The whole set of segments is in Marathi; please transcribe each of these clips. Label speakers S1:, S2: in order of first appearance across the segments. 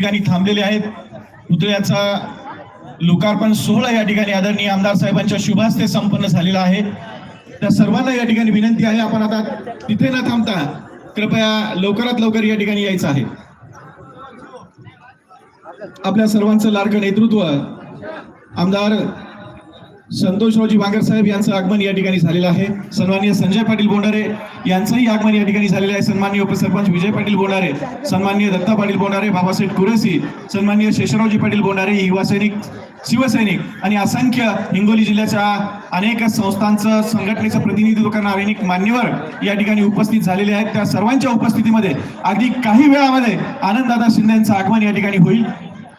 S1: ठिकाणी थांबलेले आहेत. पुतळ्याचा लोकार्पण सोहळा या ठिकाणी आदरणीय आमदार साहेबांच्या शुभास्ते संपन्न झालेला आहे. त्या सर्वांना या ठिकाणी विनंती आहे आपण आता तिथे न थांबता कृपया लवकरात लवकर या ठिकाणी यायचं आहे. आपल्या सर्वांचं लाडकं नेतृत्व आमदार संतोषरावजी बांगर साहेब यांचं आगमन या ठिकाणी झालेलं आहे. सन्माननीय संजय पाटील बोंडारे यांचंही आगमन या ठिकाणी झालेलं आहे. सन्माननीय उपसरपंच विजय पाटील बोंडारे सन्माननीय दत्ता पाटील बोंडारे बाबासाहेब कुरेसी सन्माननीय शेषरावजी पाटील बोंडारे युवा सैनिक शिवसैनिक आणि असंख्य हिंगोली जिल्ह्याच्या अनेक संस्थांचं संघटनेचं प्रतिनिधित्व करणारे अनेक मान्यवर या ठिकाणी उपस्थित झालेले आहेत. त्या सर्वांच्या उपस्थितीमध्ये अगदी काही वेळामध्ये आनंददादा शिंदे यांचं आगमन या ठिकाणी होईल.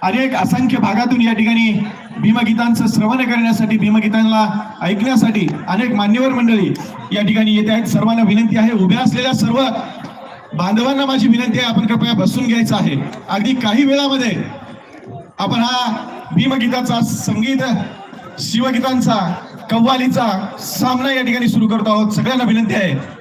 S1: अनेक असंख्य भागातून या ठिकाणी भीमगीतांचं श्रवण करण्यासाठी भीमगीतांना ऐकण्यासाठी अनेक मान्यवर मंडळी या ठिकाणी येत आहेत. सर्वांना विनंती आहे उभ्या असलेल्या सर्व बांधवांना माझी विनंती आहे आपण कृपया बसून घ्यायचं आहे. अगदी काही वेळामध्ये आपण हा भीमगीताचा संगीत शिवगीतांचा कव्वालीचा सामना या ठिकाणी सुरू करतो आहोत. सगळ्यांना विनंती आहे.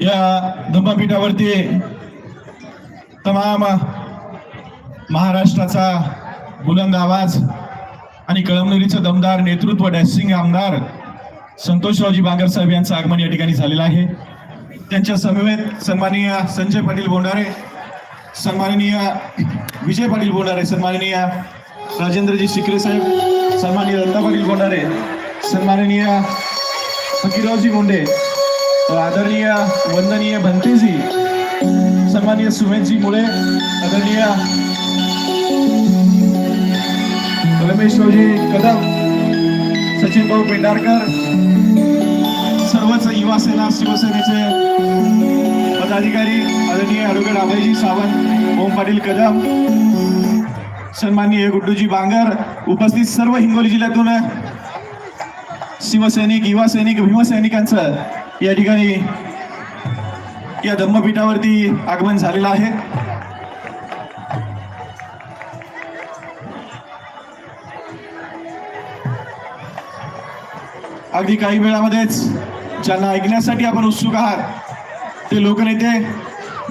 S1: या धम्मपीठावरती तमाम महाराष्ट्राचा बुलंद आवाज आणि कळमनुरीचं दमदार नेतृत्व डॅशिंग आमदार संतोषरावजी बांगर साहेब यांचं आगमन या ठिकाणी झालेलं आहे. त्यांच्या समवेत सन्माननीय संजय पाटील बोंडारे सन्माननीय विजय पाटील बोंडारे सन्माननीय राजेंद्रजी शिकरे साहेब सन्माननीय दत्ता पाटील बोंडारे सन्माननीय फकीरावजी मुंडे आदरणीय वंदनीय भंतेजी सन्माननीय सुमेशजी मुळे आदरणीय रमेशरावजी कदम सचिन भाऊ पेंढारकर सर्वच युवा सेना शिवसेनेचे पदाधिकारी आदरणीय ॲडव्होकेट अभयजी सावंत ओम पाटील कदम सन्माननीय गुड्डूजी बांगर उपस्थित सर्व हिंगोली जिल्ह्यातून शिवसैनिक युवा सैनिक भीमसैनिकांचं या ठिकाणी या धम्मपीठावरती आगमन झालेलं आहे. अगदी काही वेळामध्येच ज्यांना ऐकण्यासाठी आपण उत्सुक आहात ते लोकनेते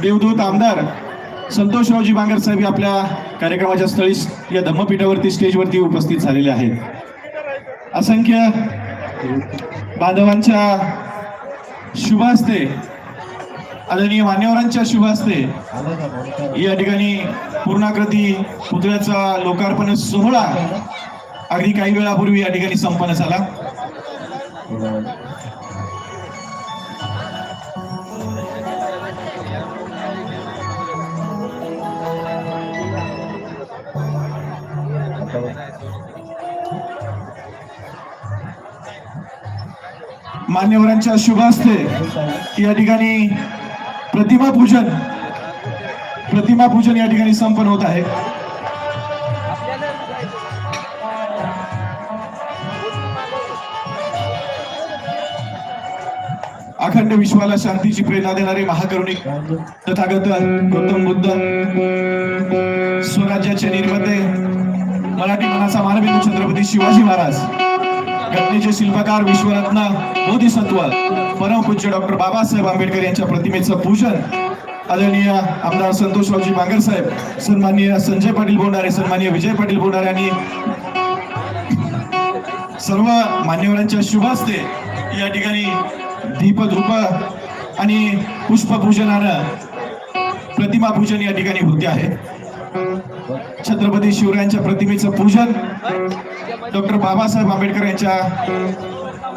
S1: देवदूत आमदार संतोषरावजी बांगर साहेब आपल्या कार्यक्रमाच्या स्थळी या धम्मपीठावरती स्टेजवरती उपस्थित झालेले आहेत. असंख्य बांधवांच्या शुभ असते आदरणीय मान्यवरांच्या शुभ असते या ठिकाणी पूर्णाकृती पुतळ्याचा लोकार्पण सोहळा अगदी काही वेळापूर्वी या ठिकाणी संपन्न झाला. मान्यवरांच्या शुभ असते या ठिकाणी प्रतिमा पूजन प्रतिमा पूजन या ठिकाणी संपन्न होत आहे. अखंड विश्वाला शांतीची प्रेरणा देणारे महाकरुणिक तथागत गौतम बुद्ध स्वराज्याचे निर्माते मराठी मनाचा मानवी छत्रपती शिवाजी महाराज. घटनेचे शिल्पकार विश्वरत्न बोधिसत्व परमपूज्य डॉक्टर बाबासाहेब आंबेडकर यांच्या प्रतिमेचं पूजन आदरणीय आमदार संतोषरावजी बांगर साहेब सन्माननीय संजय पाटील बोंडारे सन्माननीय विजय पाटील बोंडारे आणि सर्व मान्यवरांच्या शुभ हस्ते या ठिकाणी दीप धूप आणि पुष्पपूजनानं प्रतिमा पूजन या ठिकाणी होते आहे. छत्रपती शिवरायांच्या प्रतिमेचं पूजन. डॉक्टर बाबासाहेब आंबेडकर यांच्या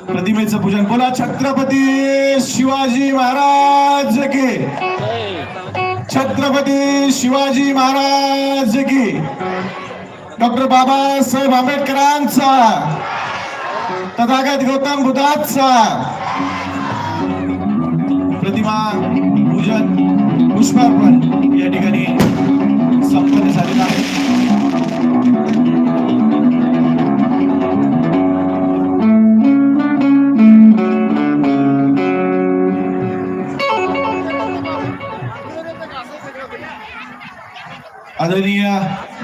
S1: प्रतिमेचं पूजन. बोला छत्रपती शिवाजी महाराज की. छत्रपती शिवाजी महाराज की. डॉक्टर बाबासाहेब आंबेडकरांचा तथागत गौतम बुद्धाचा प्रतिमा पूजन पुष्पार्पण या ठिकाणी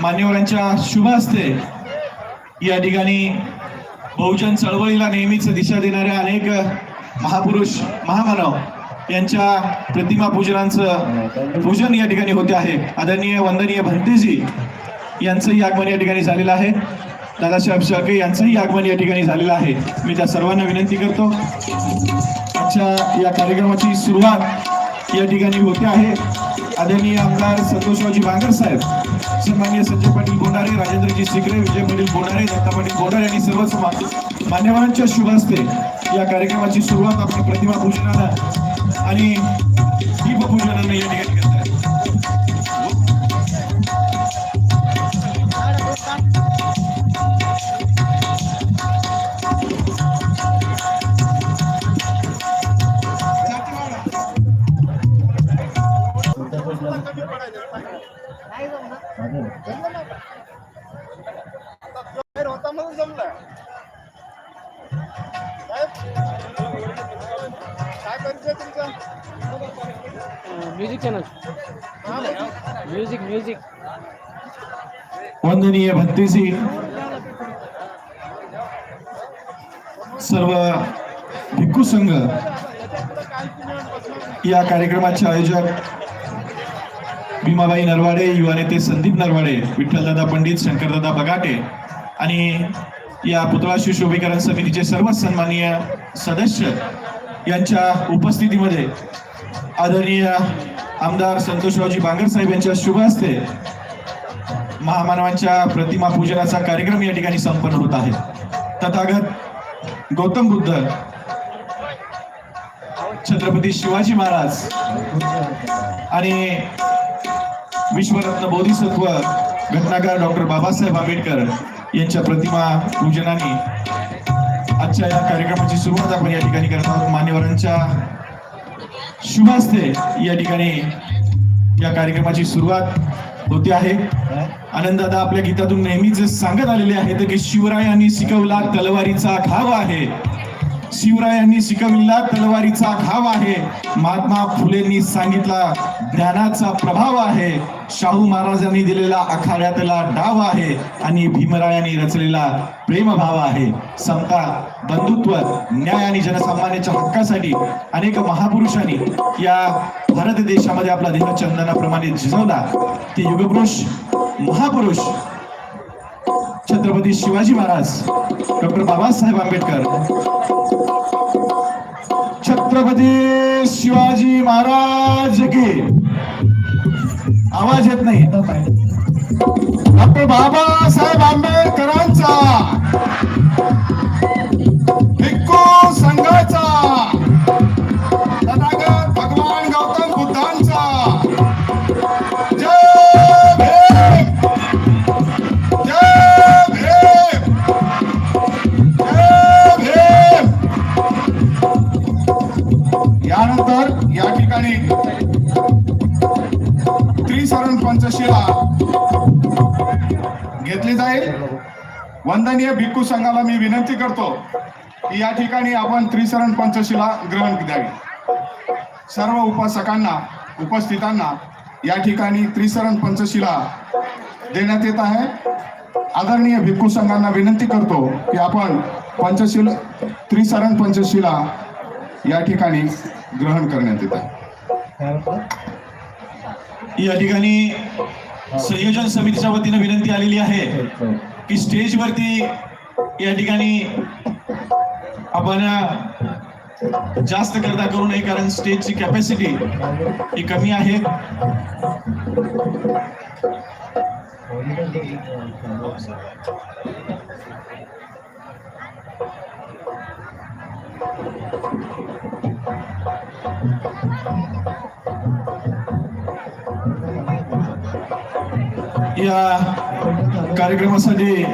S1: मान्यवरांच्या शुभ हस्ते या ठिकाणी बहुजन चळवळीला नेहमीच दिशा देणाऱ्या अनेक महापुरुष महामानव यांच्या प्रतिमा पूजनांचं पूजन या ठिकाणी होते आहे. आदरणीय वंदनीय भंतेजी यांचंही आगमन या ठिकाणी झालेलं आहे. दादासाहेब शाके यांचंही आगमन या ठिकाणी झालेलं आहे. मी त्या सर्वांना विनंती करतो. आजच्या या कार्यक्रमाची सुरुवात या ठिकाणी होते आहे. आदरणीय आमदार संतोषरावजी बांगर साहेब सन्मान्य संजय पाटील बोंडारे राजेंद्रजी सिकरे विजय पाटील बोंडारे दत्ता पाटील बोंडारे आणि सर्व समा- मान्यवरांच्या शुभ हस्ते या कार्यक्रमाची सुरुवात आपण प्रतिमा पूजनानं आणि दीपपूजनानं या ठिकाणी
S2: म्युझिक चॅनल म्युझिक म्युझिक
S1: वंदनीय भक्तीजी सर्व भिक्खू संघ या कार्यक्रमाचे आयोजक भीमाबाई नरवाडे युवा नेते संदीप नरवाडे विठ्ठलदादा पंडित शंकरदादा बगाटे आणि या पुतळा शिशोभीकरण समितीचे सर्व सन्माननीय सदस्य यांच्या उपस्थितीमध्ये आदरणीय आमदार संतोषरावजी बांगर साहेब यांच्या शुभ हस्ते महामानवांच्या प्रतिमा पूजनाचा कार्यक्रम या ठिकाणी संपन्न होत आहे. तथागत गौतम बुद्ध छत्रपती शिवाजी महाराज आणि विश्वरत्न बोधिसत्व घटनाकार डॉक्टर बाबासाहेब आंबेडकर यांच्या प्रतिमा पूजनाने आजच्या या कार्यक्रमाची सुरुवात आपण या ठिकाणी करत आहोत. मान्यवरांच्या शुभास्ते. या ठिकाणी या कार्यक्रमाची सुरुवात होते आहे. आनंद दादा आपल्या गीतातून नेहमीच सांगत आलेले आहेत की शिवरायांनी शिकवला तलवारीचा घाव आहे. शिवरायांनी शिकविला तलवारीचा घाव आहे. महात्मा फुलेंनी सांगितला ज्ञानाचा प्रभाव आहे. शाहू महाराजांनी दिलेला आखाड्यातला डाव आहे आणि भीमरायांनी रचलेला प्रेमभाव आहे. समता बंधुत्व न्याय आणि जनसामान्याच्या हक्कासाठी अनेक महापुरुषांनी या भारत देशामध्ये आपला देह चंदनाप्रमाणे झिजवला ते युगपुरुष महापुरुष छत्रपती शिवाजी महाराज डॉक्टर बाबासाहेब आंबेडकर. छत्रपती शिवाजी महाराज की. आवाज येत नाही. डॉक्टर बाबासाहेब आंबेडकरांचा. वंदनीय भिक्खू संघाला मी विनंती करतो की या ठिकाणी आपण त्रिसरण पंचशिला ग्रहण द्यावी. सर्व उपासकांना उपस्थितांना या ठिकाणी त्रिसरण पंचशिला देण्यात येत आहे. आदरणीय भिक्खू संघांना विनंती करतो की आपण पंचशील त्रिसरण पंचशिला या ठिकाणी ग्रहण करण्यात येत आहे. या ठिकाणी संयोजन समितीच्या वतीनं विनंती आलेली आहे. की स्टेजवरती या ठिकाणी आपण जास्त करता करू नये कारण स्टेजची कॅपॅसिटी ही कमी आहे. या कार्यक्रमासाठी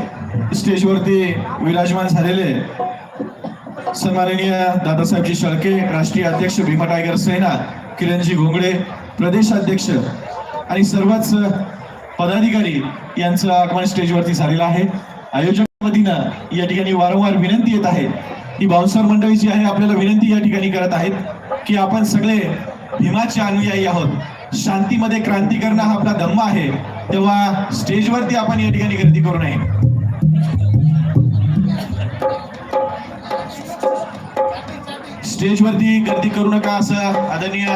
S1: स्टेजवरती विराजमान झालेले सन्माननीय दादासाहेबजी शळके राष्ट्रीय अध्यक्ष भीमा टायगर सेना किरणजी घोंगडे प्रदेशाध्यक्ष आणि सर्वच पदाधिकारी यांचं आगमन स्टेजवरती झालेलं आहे. आयोजक वतीनं या ठिकाणी वारंवार विनंती येत आहे. ही बाउन्सर मंडळी जी आहे आपल्याला विनंती या ठिकाणी करत आहेत की आपण सगळे भीमाचे अनुयायी आहोत. शांतीमध्ये क्रांती करणं हा आपला धम्म आहे. तेव्हा स्टेजवरती आपण या ठिकाणी गर्दी करू नये. स्टेजवरती गर्दी करू नका असं आदरणीय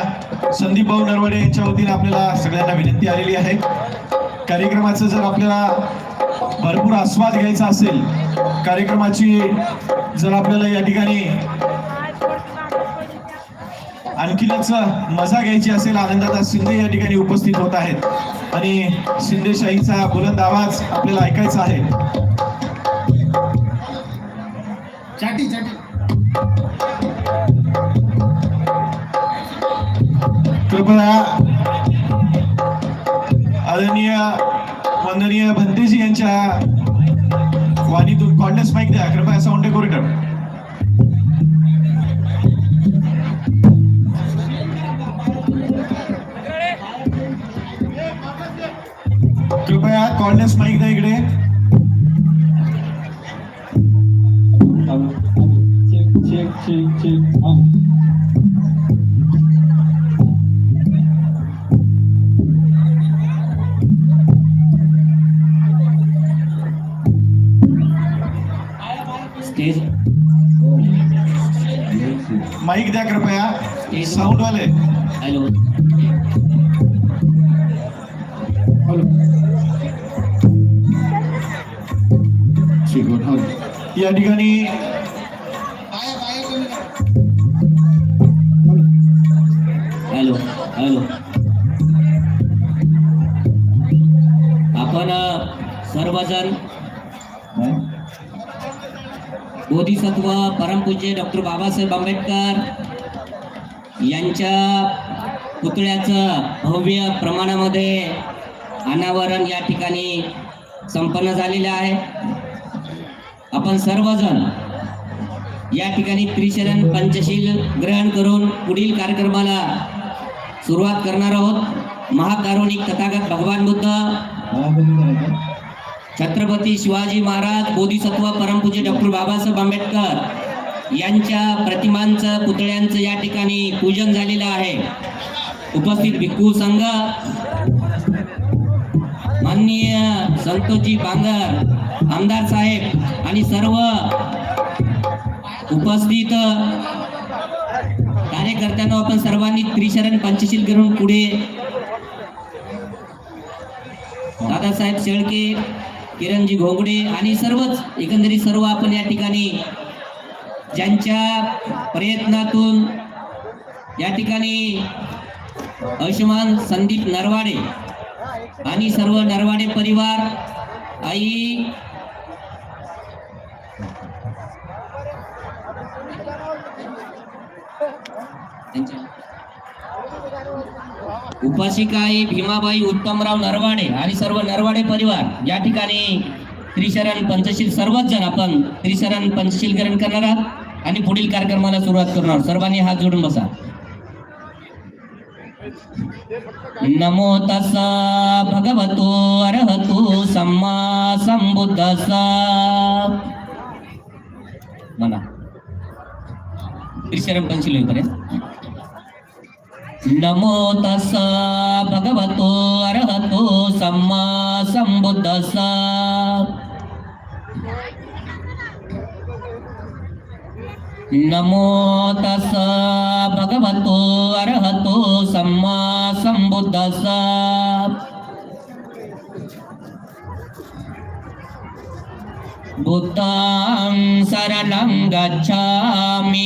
S1: संदीप भाऊ नरवडे यांच्या वतीने आपल्याला सगळ्यांना विनंती आलेली आहे. कार्यक्रमाचं जर आपल्याला भरपूर आस्वाद घ्यायचा असेल कार्यक्रमाची जर आपल्याला या ठिकाणी आणखीनच मजा घ्यायची असेल आनंदाता शिंदे या ठिकाणी उपस्थित होत आहेत. आणि शिंदेशाहीचा बुलंद आवाज आपल्याला ऐकायचा आहे.
S3: चाटी चाटी.
S1: कृपया आदरणीय वंदनीय भंतेजी यांच्या वाणीतून कॉन्डेस माईक द्या. कृपया साऊंड डेकोरेटर. कृपया कॉन्डेस माईक द्या इकडे
S2: चेक चेक चेक चेक हा
S4: स्टेज
S1: माईक द्या कृपया साऊंड वाले। या ठिकाणी
S4: हॅलो हॅलो. आपण सर्वजण बोधिसत्व परमपूज्य डॉक्टर बाबासाहेब आंबेडकर यांच्या पुतळ्याचं भव्य प्रमाणामध्ये अनावरण या ठिकाणी संपन्न झालेलं आहे. आपण सर्वजण या ठिकाणी त्रिशरण पंचशील ग्रहण करून पुढील कार्यक्रमाला सुरुवात करणार आहोत. महाकारुणिक तथागत भगवान बुद्ध छत्रपती शिवाजी महाराज बोधिसत्व परमपूज्य डॉक्टर बाबासाहेब आंबेडकर यांच्या प्रतिमांचं पुतळ्यांचं या ठिकाणी पूजन झालेलं आहे. उपस्थित भिक्खू संघ माननीय संतोषजी बांगर आमदार साहेब आणि सर्व उपस्थित कार्यकर्त्यांना आपण सर्वांनी त्रिशरण पंचशील करून पुढे दादासाहेब शेळके किरणजी घोंगडे आणि सर्वच एकंदरीत सर्व आपण या ठिकाणी ज्यांच्या प्रयत्नातून या ठिकाणी आयुष्यमान संदीप नरवाडे आणि सर्व नरवाडे परिवार आई उपासिकाई भीमाबाई उत्तमराव नरवाडे आणि सर्व नरवाडे परिवार. या ठिकाणी त्रिशरण पंचशील सर्वच जण आपण त्रिशरण पंचशील ग्रहण करणार आहात आणि पुढील कार्यक्रमाला सुरुवात करणार. सर्वांनी हात जोडून बसा. नमो तसा भगवतो अरहतो सम्मा संबुद्धसा. म्हणा. त्रिशरण पंचशील होईपर्यंत नमो तस भगवतो अरहतो सम्मा संबुद्धसा नमो तस भगवतो अरहतो सम्मा संबुद्धसा बुद्धां शरणं गच्छामि।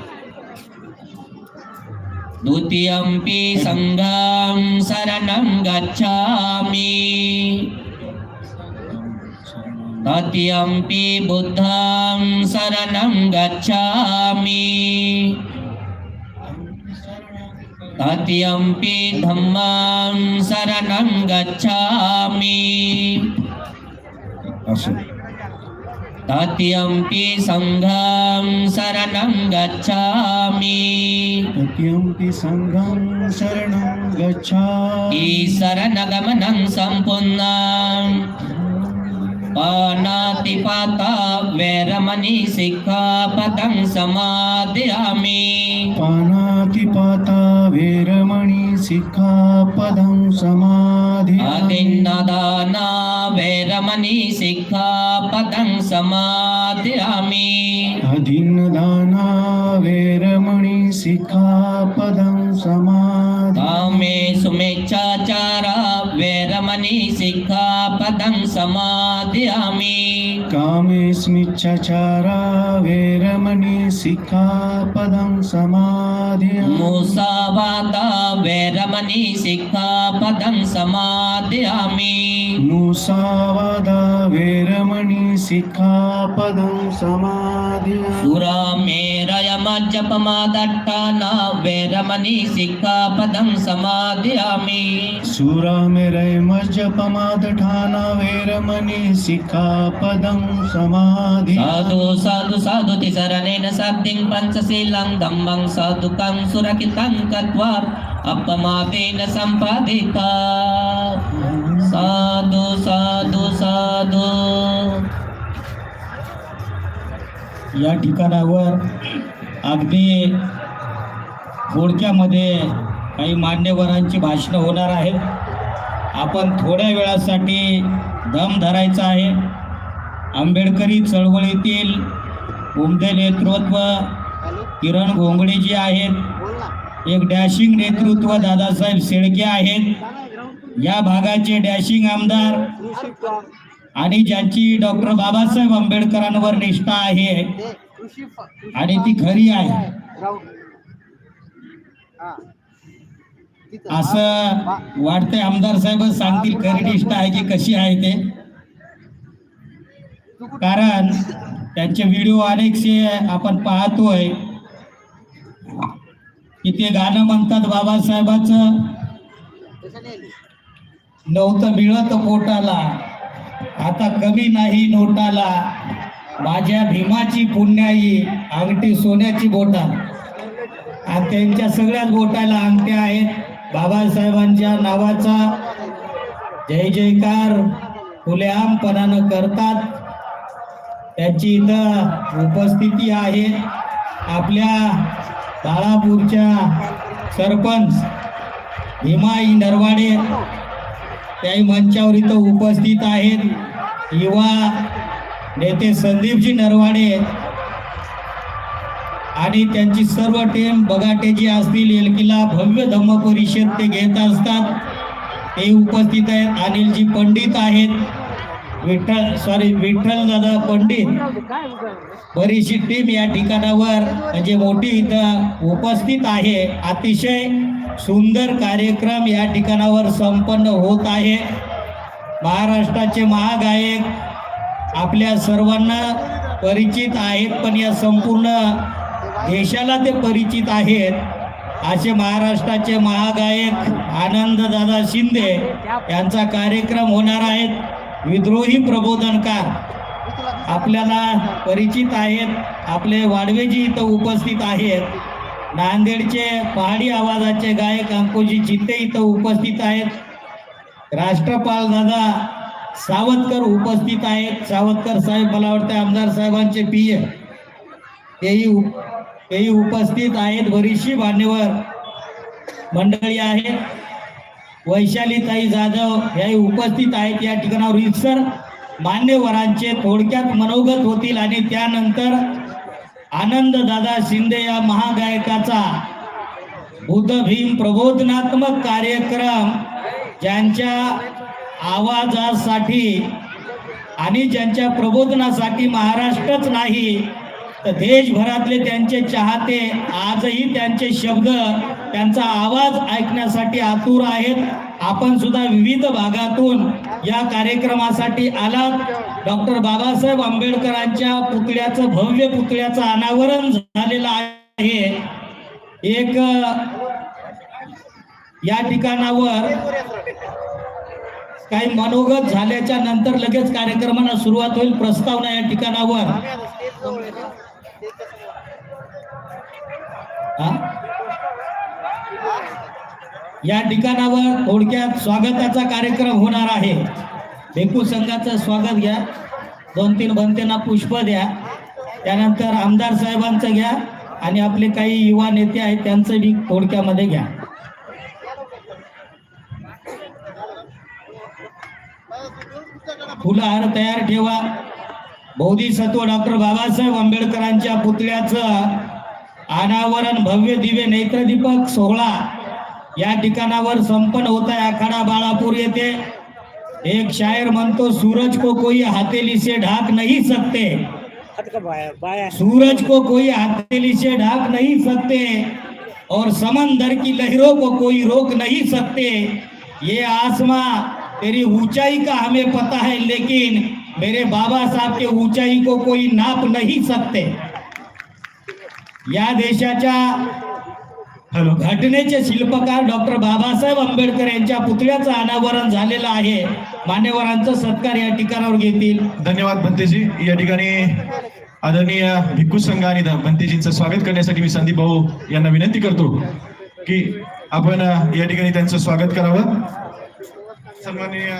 S4: द्वितीयम्पि सङ्घं शरणं गच्छामि तृतीयम्पि बुद्धं शरणं गच्छामि तृतीयम्पि धम्मां शरणं गच्छामि తత్యంపి సంఘం శరణం గచ్చామి
S3: తత్యంపి సంఘం శరణం గచ్చామి
S4: ఈ శరణగమనం సంపూర్ణం పానాతి పాత వేరమణి
S3: శిఖాపదం సమాదయామి పానాతి పాత
S4: వేరమణి శిఖాపదం సమాధి అదిన్నదానా
S3: මනී සික්ඛාපදං සමාදියාමි අදින්න
S4: දානා වේරමණී සික්ඛාපදං සමාදියාමි కథం
S3: సమాధ్యామి కామేస్మిచ్చచారా వేరమణి సిక్ఖాపదం
S4: సమాధ్యామి. మూసావాత వేరమణి సిక్ఖాపదం
S3: సమాధ్యామి. మూసావాత వేరమణి సిక్ఖాపదం
S4: సమాధ్యామి. సురామే सिक्खापदं समादयामि
S3: सुरामेरय मज्जपमादठाना वेरमणि सिक्खापदं समाधि।
S4: साधु साधु साधु तिसरणेन साधिं पञ्चशीलं धम्मं साधुकं सुरकितं कत्वा अपमादेन सम्पादिता। साधु साधु साधु।
S2: या ठिकाणावर अगदी थोडक्यामध्ये काही मान्यवरांची भाषणं होणार आहेत. आपण थोड्या वेळासाठी दम धरायचा आहे. आंबेडकरी चळवळीतील उमदे नेतृत्व किरण घोंगडे जे आहेत. एक डॅशिंग नेतृत्व दादासाहेब शेळके आहेत. या भागाचे डॅशिंग आमदार आणि ज्यांची डॉक्टर बाबासाहेब आंबेडकरांवर निष्ठा आहे. आणि ती खरी आहे. असं वाटतंय आमदार साहेबच सांगतील खरी निष्ठा आहे की कशी आहे ते. कारण त्यांचे व्हिडिओ अनेकसे आपण पाहतोय. की ते गाणं म्हणतात बाबासाहेबाचं नव्हतं मिळत पोटाला. आता कमी नाही नोटाला. माझ्या भीमाची पुण्याई अंगठी सोन्याची बोटा आणि त्यांच्या सगळ्याच बोटाला अंगठ्या आहेत. बाबासाहेबांच्या नावाचा जय जयकार खुलेआमपणानं करतात. त्यांची इथं उपस्थिती आहे. आपल्या बाळापूरच्या सरपंच भीमाई नरवाडे त्याही मंचावर इथं उपस्थित आहेत. युवा नेते संदीपजी नरवाडे आणि त्यांची सर्व टीम बगाटे जी असतील एलकीला भव्य धम्म परिषद ते घेत असतात. ते उपस्थित आहेत. अनिलजी पंडित आहेत. विठ्ठल सॉरी विठ्ठल दादा पंडित. बरीचशी टीम या ठिकाणावर म्हणजे मोठी इथं उपस्थित आहे. अतिशय सुंदर कार्यक्रम या ठिकाणावर संपन्न होत आहे. महाराष्ट्राचे महागायक आपल्या सर्वांना परिचित आहेत पण या संपूर्ण देशाला ते परिचित आहेत. असे महाराष्ट्राचे महागायक आनंददादा शिंदे यांचा कार्यक्रम होणार आहेत विद्रोही प्रबोधनकार आपल्याला परिचित आहेत. आपले वाडवेजी इथं उपस्थित आहेत. नांदेडचे पहाडी आवाजाचे गायक अंकुजी चित्ते इथं उपस्थित आहेत. राष्ट्रपाल दादा सावतकर उपस्थित आहेत. सावतकर साहेब मला वाटतं आमदार साहेबांचे पी ए तेही उप- तेही उपस्थित आहेत. बरीचशी मान्यवर मंडळी आहेत. वैशालीताई जाधव याही उपस्थित आहेत. या ठिकाणावर रितसर मान्यवरांचे थोडक्यात मनोगत होतील आणि त्यानंतर आनंद दादा शिंदे या महागायकाचा बुद्ध भीम प्रबोधनात्मक कार्यक्रम ज्यांच्या आवाजासाठी आणि ज्यांच्या प्रबोधनासाठी महाराष्ट्रच नाही तर देशभरातले त्यांचे चाहते आजही त्यांचे शब्द त्यांचा आवाज ऐकण्यासाठी आतुर आहेत. आपण सुद्धा विविध भागातून या कार्यक्रमासाठी आलात. डॉक्टर बाबासाहेब आंबेडकरांच्या पुतळ्याचं भव्य पुतळ्याचं अनावरण झालेलं आहे. एक या ठिकाणावर काही मनोगत झाल्याच्यानंतर लगेच कार्यक्रमाला सुरुवात होईल. प्रस्तावना या ठिकाणावर. या ठिकाणावर थोडक्यात स्वागताचा कार्यक्रम होणार आहे. भेकू संघाचं स्वागत घ्या. दोन तीन बनतेना पुष्प द्या. त्यानंतर आमदार साहेबांचं घ्या. आणि आपले काही युवा नेते आहेत त्यांचं बी थोडक्यामध्ये घ्या. फुलहार तयार ठेवा. बौद्धिसत्व डॉक्टर बाबासाहेब आंबेडकरांच्या पुतळ्याचं अनावरण भव्य दिव्य नेत्रदीपक सोहळा या ठिकाणावर संपन्न होत आहे. आखाडा बाळापूर येथे. एक शायर म्हणतो सूरज को कोई हातेली से ढाक नाही सकते. सूरज को कोई हथेली से ढाक नहीं सकते और समंदर की लहरों को कोई रोक नहीं सकते। ये आसमां तेरी ऊंचाई का हमें पता है लेकिन मेरे बाबा साहब के ऊंचाई को कोई नाप नहीं सकते। या देशाच्या
S1: हॅलो
S2: घटनेचे शिल्पकार डॉक्टर बाबासाहेब आंबेडकर यांच्या पुतळ्याचं अनावरण झालेलं आहे. मान्यवरांचा सत्कार या ठिकाणावर घेतील.
S1: धन्यवाद भंतेजी. या ठिकाणी आदरणीय भिक्खू संघ आणि भंतेजींचं स्वागत करण्यासाठी मी संदीप भाऊ यांना विनंती करतो की आपण या ठिकाणी त्यांचं स्वागत करावं. सन्माननीय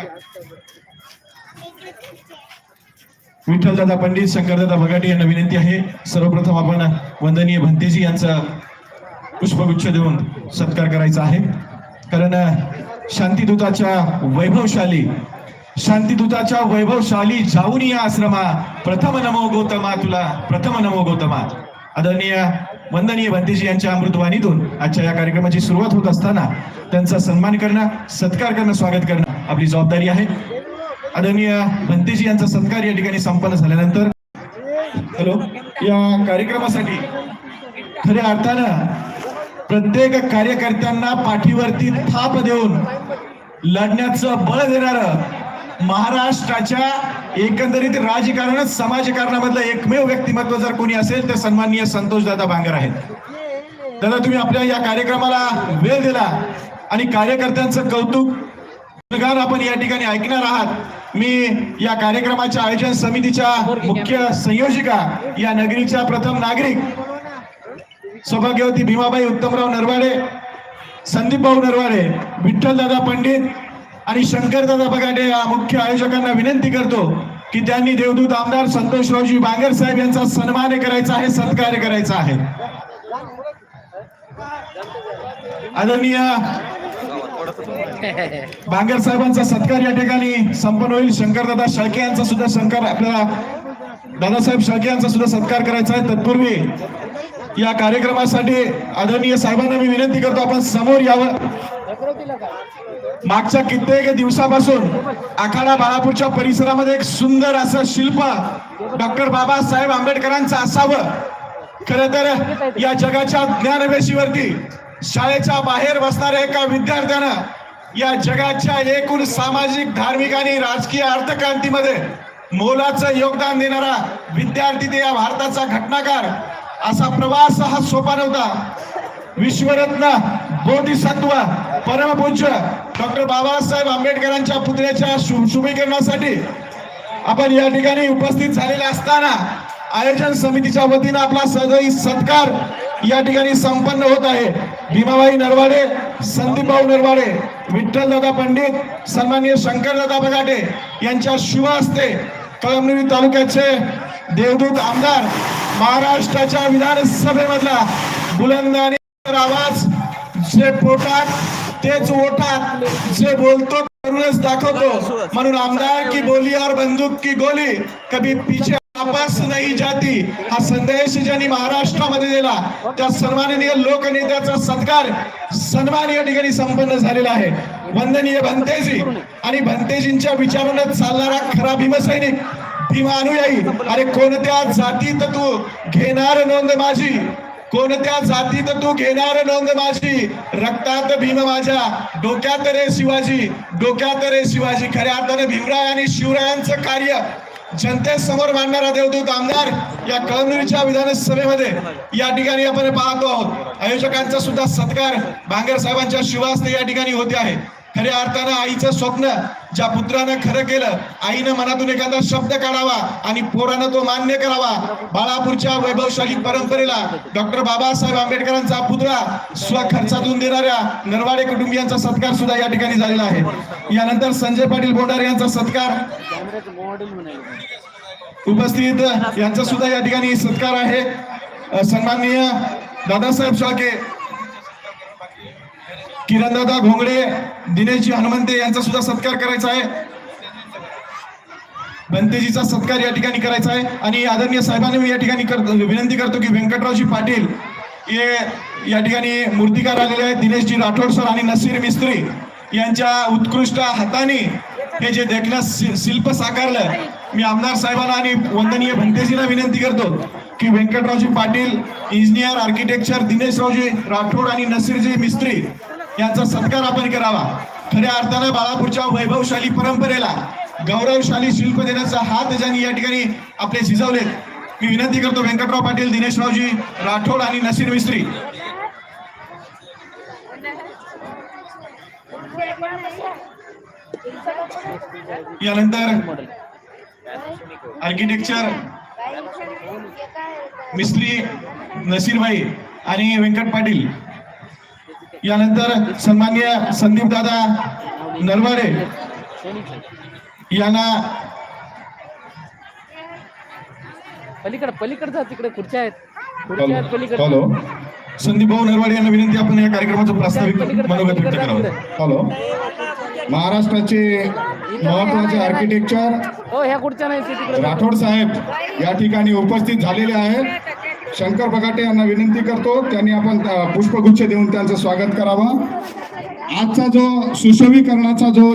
S1: विठ्ठलदादा पंडित शंकरदादा भगाटे यांना विनंती आहे. सर्वप्रथम आपण वंदनीय भंतेजी यांचा पुष्पगुच्छ देऊन सत्कार करायचा आहे. कारण शांतीदूताच्या शांतिदूताच्या वैभवशाली शांतिदूताच्या वैभवशाली जाऊन या आश्रमा प्रथम नमो गौतमा तुला प्रथम नमो गौतमा. आदरणीय वंदनीय भंतेजी यांच्या अमृतवाणीतून आजच्या या कार्यक्रमाची सुरुवात होत असताना त्यांचा सन्मान करणं सत्कार करणं स्वागत करणं आपली जबाबदारी आहे. आदरणीय भंतेजी यांचा सत्कार या ठिकाणी संपन्न झाल्यानंतर हॅलो या कार्यक्रमासाठी खऱ्या अर्थानं प्रत्येक कार्यकर्त्यांना पाठीवरती थाप देऊन लढण्याचं बळ देणारं महाराष्ट्राच्या एकंदरीत राजकारण समाजकारणामधलं एकमेव व्यक्तिमत्व जर कोणी असेल तर सन्माननीय संतोष दादा आहेत. दादा तुम्ही आपल्या या कार्यक्रमाला वेळ दिला आणि कार्यकर्त्यांचं कौतुक आपण या ठिकाणी ऐकणार आहात. मी या कार्यक्रमाच्या आयोजन समितीच्या मुख्य संयोजिका या नगरीच्या प्रथम नागरिक सौभाग्यवती भीमाबाई उत्तमराव नरवाडे संदीप भाऊ नरवाडे विठ्ठल दादा पंडित आणि शंकर दादा या मुख्य आयोजकांना विनंती करतो की त्यांनी देवदूत आमदार संतोषरावजी बांगर साहेब यांचा सन्मान करायचा आहे सत्कार करायचा आहे. आदरणीय बांगर साहेबांचा सत्कार या ठिकाणी संपन्न होईल. शंकरदादा शेळके यांचा सुद्धा सत्कार आपल्याला दादासाहेब शेळके यांचा सुद्धा सत्कार करायचा आहे. तत्पूर्वी या कार्यक्रमासाठी आदरणीय साहेबांना मी विनंती करतो आपण समोर यावं. मागच्या कित्येक दिवसापासून आखाडा बाळापूरच्या परिसरामध्ये एक सुंदर असं शिल्प डॉक्टर बाबासाहेब आंबेडकरांचं असावं. खर तर या जगाच्या ज्ञानवेशीवरती शाळेच्या बाहेर बसणाऱ्या एका विद्यार्थ्यानं या जगाच्या एकूण सामाजिक धार्मिक आणि राजकीय अर्थक्रांतीमध्ये मोलाचं योगदान देणारा विद्यार्थी ते या भारताचा घटनाकार असा प्रवास हा सोपा नव्हता. विश्वरत्न बोधिसत्व परमपूज्य डॉक्टर बाबासाहेब आंबेडकरांच्या पुतळ्याच्या शुभीकरणासाठी आपण या ठिकाणी उपस्थित झालेले असताना आयोजन समितीच्या वतीनं आपला सदैव सत्कार या ठिकाणी संपन्न होत आहे. भीमाबाई नरवाडे संदीप भाऊ नरवाडे विठ्ठल दादा पंडित सन्मान्य शंकर दादा बगाटे यांच्या शुभ हस्ते कळमनुरी तालुक्याचे देवदूत आमदार महाराष्ट्राच्या विधानसभेमधला बुलंद आणि आवाज जे पोटात तेच ओठात जे बोलतो करूनच दाखवतो. म्हणून आमदार की बोली और बंदूक की गोली कभी पीछे वापस नाही जाती. हा संदेश ज्यांनी महाराष्ट्रामध्ये दिला त्या सन्माननीय लोकनेत्याचा सत्कार सन्मान ठिकाणी संपन्न झालेला आहे. वंदनीय भंतेजी आणि भंतेजींच्या विचारानं चालणारा खरा भीमसैनिक भीमा अनुयायी. अरे कोणत्या जातीत तू घेणार नोंद माझी? कोणत्या जातीत तू घेणार नोंद माझी रक्तात भीम माझ्या. डोक्यात रे शिवाजी. डोक्यात रे शिवाजी. खऱ्या अर्थाने भीमराय आणि शिवरायांचं कार्य. जनतेसमोर मांडणारा देवदूत आमदार या कळमनुरीच्या विधानसभेमध्ये या ठिकाणी आपण पाहतो आहोत. आयोजकांचा सुद्धा सत्कार भांगर साहेबांच्या शिवास्ते या ठिकाणी होते आहे. खऱ्या अर्थानं आईचं स्वप्न ज्या पुत्रानं खरं केलं आईनं मनातून एखादा शब्द काढावा आणि पोरानं तो मान्य करावा. बाळापूरच्या वैभवशाली परंपरेला डॉक्टर बाबासाहेब आंबेडकरांचा पुतळा स्वखर्चातून देणाऱ्या नरवाडे कुटुंबियांचा सत्कार सुद्धा या ठिकाणी झालेला आहे. यानंतर संजय पाटील बोंडारे यांचा सत्कार उपस्थित यांचा सुद्धा या ठिकाणी सत्कार आहे. सन्माननीय दादासाहेब शाके किरणदादा घोंगडे दिनेशजी हनुमंते यांचा सुद्धा सत्कार करायचा आहे. बनतेजीचा सत्कार या ठिकाणी करायचा आहे. आणि आदरणीय साहेबांनी मी या ठिकाणी करतो विनंती करतो की व्यंकटरावजी पाटील हे या ठिकाणी मूर्तिकार आलेले आहेत. दिनेशजी राठोड सर आणि नसीर मिस्त्री यांच्या उत्कृष्ट हाताने हे जे देखण्यास शि- शिल्प साकारलं मी आमदार साहेबांना आणि वंदनीय भंतेजींना विनंती करतो की व्यंकटरावजी पाटील इंजिनियर आर्किटेक्चर दिनेशरावजी राठोड आणि नसीरजी मिस्त्री यांचा सत्कार आपण करावा. खऱ्या अर्थानं बाळापूरच्या वैभवशाली परंपरेला गौरवशाली शिल्प देण्याचा हात ज्यांनी या ठिकाणी आपले झिजवलेत मी विनंती करतो व्यंकटराव पाटील दिनेशरावजी राठोड आणि नसीर मिस्त्री. यानंतर आर्किटेक्चर मिस्त्री नसीरभाई आणि व्यंकट पाटील. यानंतर सन्मान्य संदीप दादा नरवाडे यांना
S5: पलीकडे पलीकडे जा तिकडे खुर्च्या आहेत. खुर्च्या आहेत पलीकडे.
S1: हॅलो. संदीप भाऊ नरवाडे यांना विनंती आपण या कार्यक्रमाचं प्रास्ताविक मनोगत व्यक्त करावं.
S3: हॅलो. महाराष्ट्राचे महत्त्वाचे आर्किटेक्चर
S5: हो
S3: राठोड साहेब या ठिकाणी उपस्थित झालेले आहेत. शंकर बगाटे यांना विनंती करतो त्यांनी आपण पुष्पगुच्छ देऊन त्यांचं स्वागत करावं. आजचा जो सुशोभीकरणाचा जो